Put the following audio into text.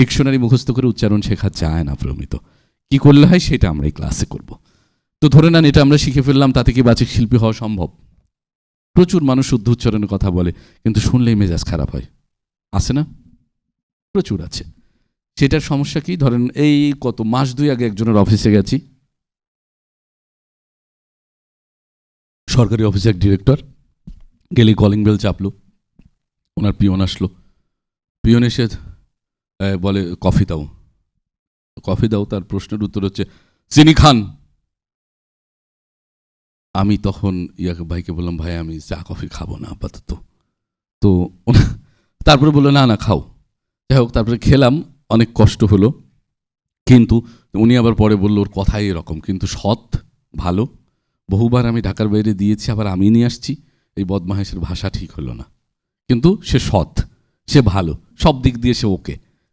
Dictionary মুখস্থ করে উচ্চারণ শেখা যায় না প্রমিত। কি করলে হয় সেটা আমরা এই ক্লাসে করব। তো ধরে নেন এটা আমরা শিখে ফেললাম, তাতে কি বাচিক শিল্পী হওয়া সম্ভব? প্রচুর মানুষ শুদ্ধ উচ্চারণের কথা বলে, কিন্তু শুনলেই মেজাজ খারাপ হয়। আছে না? প্রচুর আছে। সেটার সমস্যা কি? ধরেন এই কত মাস দুই আগে একজনের অফিসে গেছি। সরকারি অফিসে এক ডিরেক্টর গেলি কলিং বেল চাপলো। ওনার পিয়ন আসলো। পিয়ন এসে বলে, কফি দাও। কফি দাও? তার প্রশ্নের উত্তর হচ্ছে, চিনি খান। আমি তখন ইয়াকে, ভাইকে বললাম, ভাই, আমি চা, কফি খাব না আপাতত। তো তারপরে বলল, না না, খাও। যাই হোক, তারপরে খেলাম, অনেক কষ্ট হলো। কিন্তু উনি আবার পরে বলল, ওর কথাই এরকম, কিন্তু সৎ, ভালো। বহুবার আমি ঢাকার বাইরে দিয়েছি, আবার আমি নিয়ে আসছি। এই বদমাহেশের ভাষা ঠিক হলো না। কিন্তু সে সৎ, সে ভালো, সব দিক দিয়ে সে ওকে।